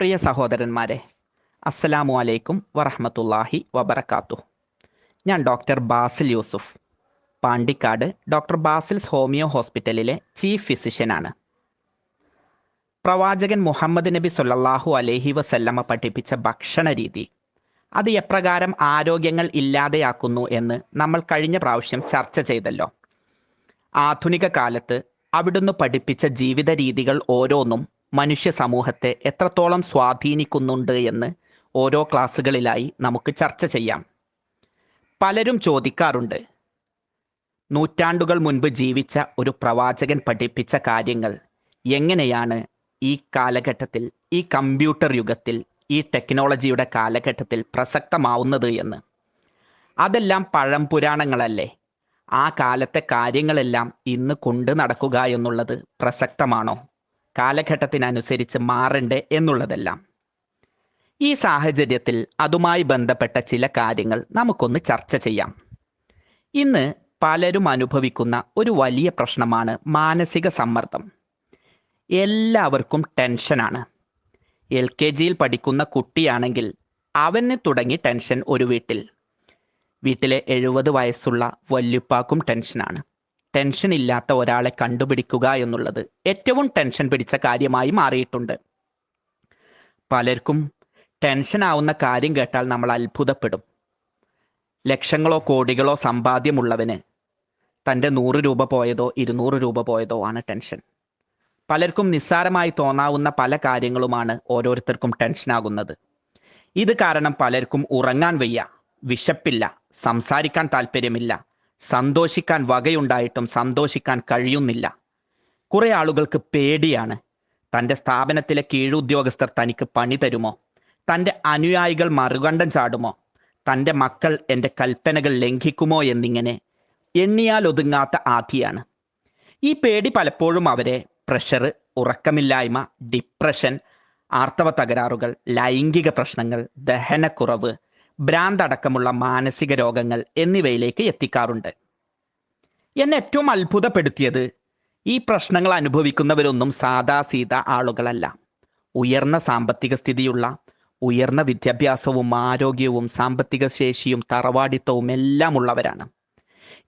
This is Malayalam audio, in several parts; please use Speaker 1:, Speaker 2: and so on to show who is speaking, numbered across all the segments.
Speaker 1: പ്രിയ സഹോദരന്മാരെ അസ്സലാമു അലൈക്കും വറഹമത്തല്ലാഹി വബർക്കാത്തു ഞാൻ doctor Basil Yusuf Pandikkad doctor Basil's homeo ഹോസ്പിറ്റലിലെ ചീഫ് ഫിസിഷ്യനാണ്. പ്രവാചകൻ മുഹമ്മദ് നബി സുല്ലാഹു അലൈഹി വസല്ലമ്മ പഠിപ്പിച്ച ഭക്ഷണ രീതി അത് എപ്രകാരം ആരോഗ്യങ്ങൾ ഇല്ലാതെയാക്കുന്നു എന്ന് നമ്മൾ കഴിഞ്ഞ പ്രാവശ്യം ചർച്ച ചെയ്തല്ലോ. ആധുനിക കാലത്ത് അവിടുന്ന് പഠിപ്പിച്ച ജീവിത രീതികൾ ഓരോന്നും മനുഷ്യ സമൂഹത്തെ എത്രത്തോളം സ്വാധീനിക്കുന്നുണ്ട് എന്ന് ഓരോ ക്ലാസ്സുകളിലായി നമുക്ക് ചർച്ച ചെയ്യാം. പലരും ചോദിക്കാറുണ്ട് നൂറ്റാണ്ടുകൾ മുൻപ് ജീവിച്ച ഒരു പ്രവാചകൻ പഠിപ്പിച്ച കാര്യങ്ങൾ എങ്ങനെയാണ് ഈ കാലഘട്ടത്തിൽ ഈ കമ്പ്യൂട്ടർ യുഗത്തിൽ ഈ ടെക്നോളജിയുടെ കാലഘട്ടത്തിൽ പ്രസക്തമാവുന്നത് എന്ന്. അതെല്ലാം പഴംപുരാണങ്ങളല്ലേ ആ കാലത്തെ കാര്യങ്ങളെല്ലാം ഇന്ന് കൊണ്ടു നടക്കുക എന്നുള്ളത് പ്രസക്തമാണോ? കാലഘട്ടത്തിനനുസരിച്ച് മാറണ്ടേ എന്നുള്ളതെല്ലാം. ഈ സാഹചര്യത്തിൽ അതുമായി ബന്ധപ്പെട്ട ചില കാര്യങ്ങൾ നമുക്കൊന്ന് ചർച്ച ചെയ്യാം. ഇന്ന് പലരും അനുഭവിക്കുന്ന ഒരു വലിയ പ്രശ്നമാണ് മാനസിക സമ്മർദ്ദം. എല്ലാവർക്കും ടെൻഷനാണ്. എൽ കെ ജിയിൽ പഠിക്കുന്ന കുട്ടിയാണെങ്കിൽ അവന് തുടങ്ങി ടെൻഷൻ ഒരു വീട്ടിൽ. വീട്ടിലെ എഴുപത് വയസ്സുള്ള വല്യുപ്പാക്കും ടെൻഷനാണ്. ടെൻഷൻ ഇല്ലാത്ത ഒരാളെ കണ്ടുപിടിക്കുക എന്നുള്ളത് ഏറ്റവും ടെൻഷൻ പിടിച്ച കാര്യമായി മാറിയിട്ടുണ്ട്. പലർക്കും ടെൻഷൻ ആവുന്ന കാര്യം കേട്ടാൽ നമ്മൾ അത്ഭുതപ്പെടും. ലക്ഷങ്ങളോ കോടികളോ സമ്പാദ്യമുള്ളവന് തന്റെ നൂറ് രൂപ പോയതോ ഇരുന്നൂറ് രൂപ പോയതോ ആണ് ടെൻഷൻ പലർക്കും നിസ്സാരമായി തോന്നാവുന്ന പല കാര്യങ്ങളുമാണ് ഓരോരുത്തർക്കും ടെൻഷനാകുന്നത് ഇത് കാരണം പലർക്കും ഉറങ്ങാൻ വയ്യ വിശപ്പില്ല സംസാരിക്കാൻ താല്പര്യമില്ല സന്തോഷിക്കാൻ വകയുണ്ടായിട്ടും സന്തോഷിക്കാൻ കഴിയുന്നില്ല. കുറേ ആളുകൾക്ക് പേടിയാണ്. തന്റെ സ്ഥാപനത്തിലെ കീഴുദ്യോഗസ്ഥർ തനിക്ക് പണി തരുമോ? തന്റെ അനുയായികൾ മറുകണ്ഠം ചാടുമോ? തന്റെ മക്കൾ എന്റെ കൽപ്പനകൾ ലംഘിക്കുമോ എന്നിങ്ങനെ എണ്ണിയാൽ ഒതുങ്ങാത്ത ആധിയാണ്. ഈ പേടി പലപ്പോഴും അവരെ പ്രഷർ ഉറക്കമില്ലായ്മ ഡിപ്രഷൻ ആർത്തവ തകരാറുകൾ ലൈംഗിക പ്രശ്നങ്ങൾ ദഹനക്കുറവ് ഭ്രാന്തടക്കമുള്ള മാനസിക രോഗങ്ങൾ എന്നിവയിലേക്ക് എത്തിക്കാറുണ്ട്. എന്നെ ഏറ്റവും അത്ഭുതപ്പെടുത്തിയത് ഈ പ്രശ്നങ്ങൾ അനുഭവിക്കുന്നവരൊന്നും സാദാ സീത ആളുകളല്ല. ഉയർന്ന സാമ്പത്തിക സ്ഥിതിയുള്ള ഉയർന്ന വിദ്യാഭ്യാസവും ആരോഗ്യവും സാമ്പത്തിക ശേഷിയും തറവാടിത്തവും എല്ലാം ഉള്ളവരാണ്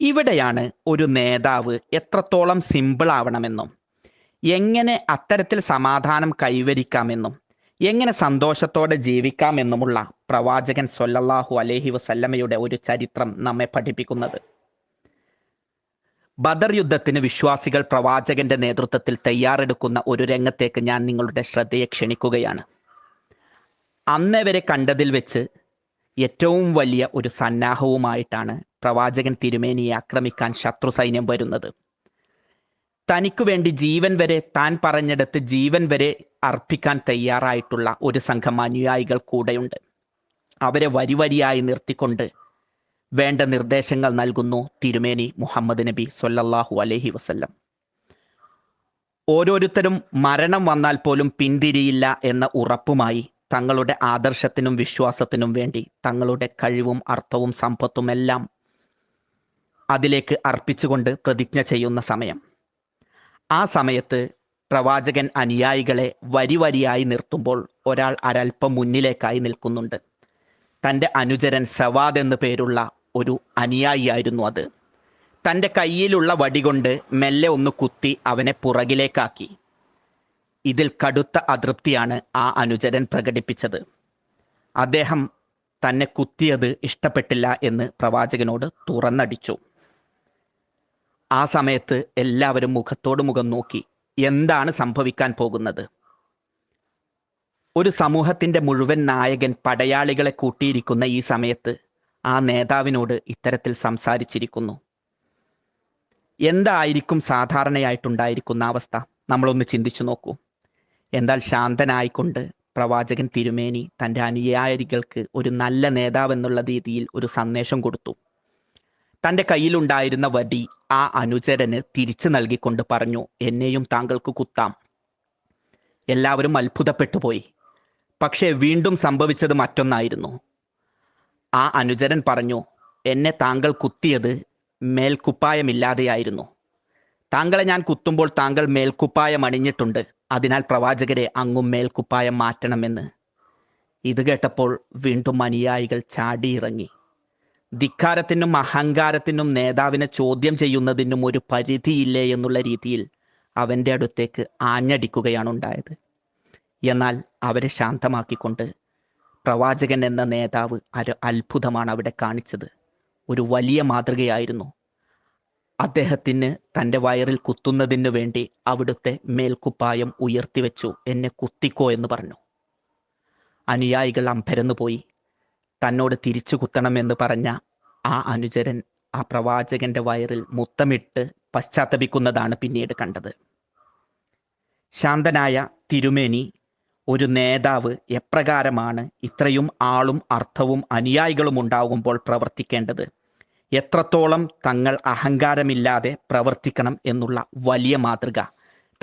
Speaker 1: ഇവിടെയാണ് ഒരു നേതാവ് എത്രത്തോളം സിമ്പിൾ ആവണമെന്നും എങ്ങനെ അത്തരത്തിൽ സമാധാനം കൈവരിക്കാമെന്നും എങ്ങനെ സന്തോഷത്തോടെ ജീവിക്കാമെന്നുമുള്ള പ്രവാചകൻ സൊല്ലല്ലാഹു അലൈഹി വസല്ലമയുടെ ഒരു ചരിത്രം നമ്മെ പഠിപ്പിക്കുന്നത്. ബദർ യുദ്ധത്തിന് വിശ്വാസികൾ പ്രവാചകന്റെ നേതൃത്വത്തിൽ തയ്യാറെടുക്കുന്ന ഒരു രംഗത്തേക്ക് ഞാൻ നിങ്ങളുടെ ശ്രദ്ധയെ ക്ഷണിക്കുകയാണ്. അന്നേ വരെ കണ്ടതിൽ വെച്ച് ഏറ്റവും വലിയ ഒരു സന്നാഹവുമായിട്ടാണ് പ്രവാചകൻ തിരുമേനിയെ ആക്രമിക്കാൻ ശത്രു സൈന്യം വരുന്നത്. തനിക്കു വേണ്ടി ജീവൻ വരെ താൻ പറഞ്ഞെടുത്ത് ജീവൻ വരെ അർപ്പിക്കാൻ തയ്യാറായിട്ടുള്ള ഒരു സംഘം അനുയായികൾ കൂടെയുണ്ട്. അവരെ വരിവരിയായി നിർത്തിക്കൊണ്ട് വേണ്ട നിർദ്ദേശങ്ങൾ നൽകുന്നു തിരുമേനി മുഹമ്മദ് നബി സൊല്ലാഹു അലഹി വസല്ലം. ഓരോരുത്തരും മരണം വന്നാൽ പോലും പിന്തിരിയില്ല എന്ന ഉറപ്പുമായി തങ്ങളുടെ ആദർശത്തിനും വിശ്വാസത്തിനും വേണ്ടി തങ്ങളുടെ കഴിവും അർത്ഥവും സമ്പത്തുമെല്ലാം അതിലേക്ക് അർപ്പിച്ചുകൊണ്ട് പ്രതിജ്ഞ ചെയ്യുന്ന സമയം. ആ സമയത്ത് പ്രവാചകൻ അനുയായികളെ വരി വരിയായി നിർത്തുമ്പോൾ ഒരാൾ അരൽപ്പം മുന്നിലേക്കായി നിൽക്കുന്നുണ്ട്. തന്റെ അനുചരൻ സവാദ് എന്നു പേരുള്ള ഒരു അനുയായിയായിരുന്നു അത്. തന്റെ കയ്യിലുള്ള വടി കൊണ്ട് മെല്ലെ ഒന്ന് കുത്തി അവനെ പുറകിലേക്കാക്കി. ഇതിൽ കടുത്ത അതൃപ്തിയാണ് ആ അനുചരൻ പ്രകടിപ്പിച്ചത്. അദ്ദേഹം തന്നെ കുത്തിയത് ഇഷ്ടപ്പെട്ടില്ല എന്ന് പ്രവാചകനോട് തുറന്നടിച്ചു. ആ സമയത്ത് എല്ലാവരും മുഖത്തോട് മുഖം നോക്കി എന്താണ് സംഭവിക്കാൻ പോകുന്നത്? ഒരു സമൂഹത്തിന്റെ മുഴുവൻ നായകൻ പടയാളികളെ കൂട്ടിയിരിക്കുന്ന ഈ സമയത്ത് ആ നേതാവിനോട് ഇത്തരത്തിൽ സംസാരിച്ചിരിക്കുന്നു. എന്തായിരിക്കും സാധാരണയായിട്ടുണ്ടായിരിക്കുന്ന അവസ്ഥ? നമ്മളൊന്ന് ചിന്തിച്ചു നോക്കൂ. എന്നാൽ ശാന്തനായിക്കൊണ്ട് പ്രവാചകൻ തിരുമേനി തന്റെ അനുയായികൾക്ക് ഒരു നല്ല നേതാവെന്നുള്ള രീതിയിൽ ഒരു സന്ദേശം കൊടുത്തു. തന്റെ കയ്യിലുണ്ടായിരുന്ന വടി ആ അനുചരന് തിരിച്ചു നൽകിക്കൊണ്ട് പറഞ്ഞു എന്നെയും താങ്കൾക്ക് കുത്താം. എല്ലാവരും അത്ഭുതപ്പെട്ടുപോയി പക്ഷേ വീണ്ടും സംഭവിച്ചത് മറ്റൊന്നായിരുന്നു. ആ അനുചരൻ പറഞ്ഞു എന്നെ താങ്കൾ കുത്തിയത് മേൽക്കുപ്പായമില്ലാതെയായിരുന്നു. താങ്കളെ ഞാൻ കുത്തുമ്പോൾ താങ്കൾ മേൽക്കുപ്പായം അണിഞ്ഞിട്ടുണ്ട്. അതിനാൽ പ്രവാചകരെ അങ്ങും മേൽക്കുപ്പായം മാറ്റണമെന്ന്. ഇത് കേട്ടപ്പോൾ വീണ്ടും അനുയായികൾ ചാടിയിറങ്ങി. ധിക്കാരത്തിനും അഹങ്കാരത്തിനും നേതാവിനെ ചോദ്യം ചെയ്യുന്നതിനും ഒരു പരിധിയില്ലേ എന്നുള്ള രീതിയിൽ അവന്റെ അടുത്തേക്ക് ആഞ്ഞടിക്കുകയാണ് ഉണ്ടായത്. എന്നാൽ അവരെ ശാന്തമാക്കിക്കൊണ്ട് പ്രവാചകൻ എന്ന നേതാവ് ഒരു അത്ഭുതമാണ് അവിടെ കാണിച്ചത്. ഒരു വലിയ മാതൃകയായിരുന്നു. അദ്ദേഹത്തിന് തന്റെ വയറിൽ കുത്തുന്നതിന് വേണ്ടി അവിടുത്തെ മേൽക്കുപ്പായം ഉയർത്തിവെച്ചു. എന്നെ കുത്തിക്കോ എന്ന് പറഞ്ഞു. അനുയായികൾ അമ്പരന്നു പോയി തന്നോട് തിരിച്ചു കുത്തണമെന്ന് പറഞ്ഞ ആ അനുചരൻ ആ പ്രവാചകന്റെ വയറിൽ മുത്തമിട്ട് പശ്ചാത്തപിക്കുന്നതാണ് പിന്നീട് കണ്ടത്. ശാന്തനായ തിരുമേനി ഒരു നേതാവ് എപ്രകാരമാണ് ഇത്രയും ആളും അർത്ഥവും അനുയായികളും ഉണ്ടാകുമ്പോൾ പ്രവർത്തിക്കേണ്ടത്? എത്രത്തോളം തങ്ങൾ അഹങ്കാരമില്ലാതെ പ്രവർത്തിക്കണം എന്നുള്ള വലിയ മാതൃക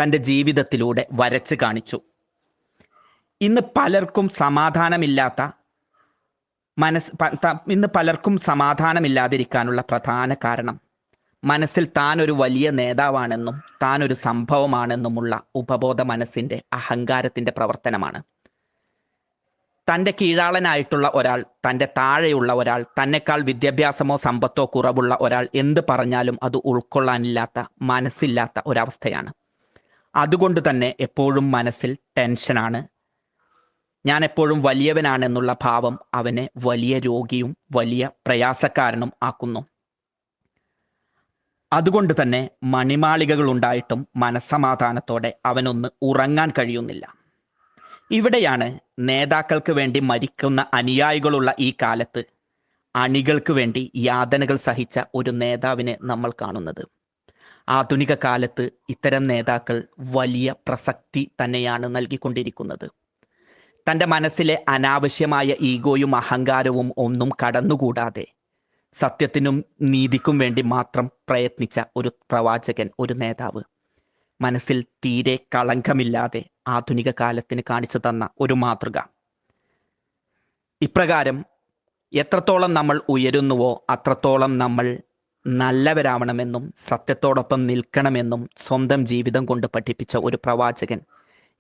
Speaker 1: തന്റെ ജീവിതത്തിലൂടെ വരച്ച് കാണിച്ചു. ഇന്ന് പലർക്കും സമാധാനമില്ലാത്ത മനസ് ഇന്ന് പലർക്കും സമാധാനമില്ലാതിരിക്കാനുള്ള പ്രധാന കാരണം മനസ്സിൽ താൻ ഒരു വലിയ നേതാവാണെന്നും താൻ ഒരു സംഭവമാണെന്നുമുള്ള ഉപബോധ മനസ്സിന്റെ അഹങ്കാരത്തിന്റെ പ്രവർത്തനമാണ്. തന്റെ കീഴാളനായിട്ടുള്ള ഒരാൾ തന്റെ താഴെയുള്ള ഒരാൾ തന്നെക്കാൾ വിദ്യാഭ്യാസമോ സമ്പത്തോ കുറവുള്ള ഒരാൾ എന്ത് പറഞ്ഞാലും അത് ഉൾക്കൊള്ളാനില്ലാത്ത മനസ്സില്ലാത്ത ഒരവസ്ഥയാണ്. അതുകൊണ്ട് തന്നെ എപ്പോഴും മനസ്സിൽ ടെൻഷനാണ്. ഞാൻ എപ്പോഴും വലിയവനാണെന്നുള്ള ഭാവം അവനെ വലിയ രോഗിയും വലിയ പ്രയാസക്കാരനും ആക്കുന്നു. അതുകൊണ്ട് തന്നെ മണിമാളികകൾ ഉണ്ടായിട്ടും മനസ്സമാധാനത്തോടെ അവനൊന്ന് ഉറങ്ങാൻ കഴിയുന്നില്ല. ഇവിടെയാണ് നേതാക്കൾക്ക് വേണ്ടി മരിക്കുന്ന അനുയായികളുള്ള ഈ കാലത്ത് അണികൾക്ക് വേണ്ടി യാതനകൾ സഹിച്ച ഒരു നേതാവിനെ നമ്മൾ കാണുന്നത്. ആധുനിക കാലത്ത് ഇത്തരം നേതാക്കൾ വലിയ പ്രസക്തി തന്നെയാണ് നൽകിക്കൊണ്ടിരിക്കുന്നത്. തന്റെ മനസ്സിലെ അനാവശ്യമായ ഈഗോയും അഹങ്കാരവും ഒന്നും കടന്നുകൂടാതെ സത്യത്തിനും നീതിക്കും വേണ്ടി മാത്രം പ്രയത്നിച്ച ഒരു പ്രവാചകൻ ഒരു നേതാവ്. മനസ്സിൽ തീരെ കളങ്കമില്ലാതെ ആധുനിക കാലത്തിന് കാണിച്ചു തന്ന ഒരു മാതൃക. ഇപ്രകാരം എത്രത്തോളം നമ്മൾ ഉയരുന്നുവോ അത്രത്തോളം നമ്മൾ നല്ലവരാവണമെന്നും സത്യത്തോടൊപ്പം നിൽക്കണമെന്നും സ്വന്തം ജീവിതം കൊണ്ട് പഠിപ്പിച്ച ഒരു പ്രവാചകൻ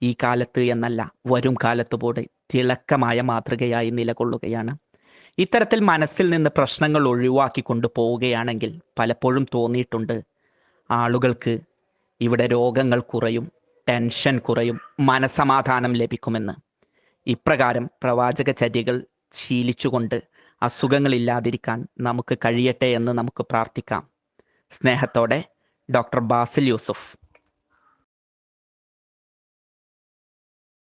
Speaker 1: ഈ കാലത്ത് എന്നല്ല വരും കാലത്ത് പോലെ തിളക്കമായ മാതൃകയായി നിലകൊള്ളുകയാണ്. ഇത്തരത്തിൽ മനസ്സിൽ നിന്ന് പ്രശ്നങ്ങൾ ഒഴിവാക്കി പോവുകയാണെങ്കിൽ പലപ്പോഴും തോന്നിയിട്ടുണ്ട് ആളുകൾക്ക് ഇവിടെ രോഗങ്ങൾ കുറയും ടെൻഷൻ കുറയും മനസമാധാനം ലഭിക്കുമെന്ന്. ഇപ്രകാരം പ്രവാചക ചര്യകൾ ശീലിച്ചുകൊണ്ട് അസുഖങ്ങളില്ലാതിരിക്കാൻ നമുക്ക് കഴിയട്ടെ എന്ന് നമുക്ക് പ്രാർത്ഥിക്കാം. സ്നേഹത്തോടെ ഡോക്ടർ ബാസിൽ യൂസുഫ്.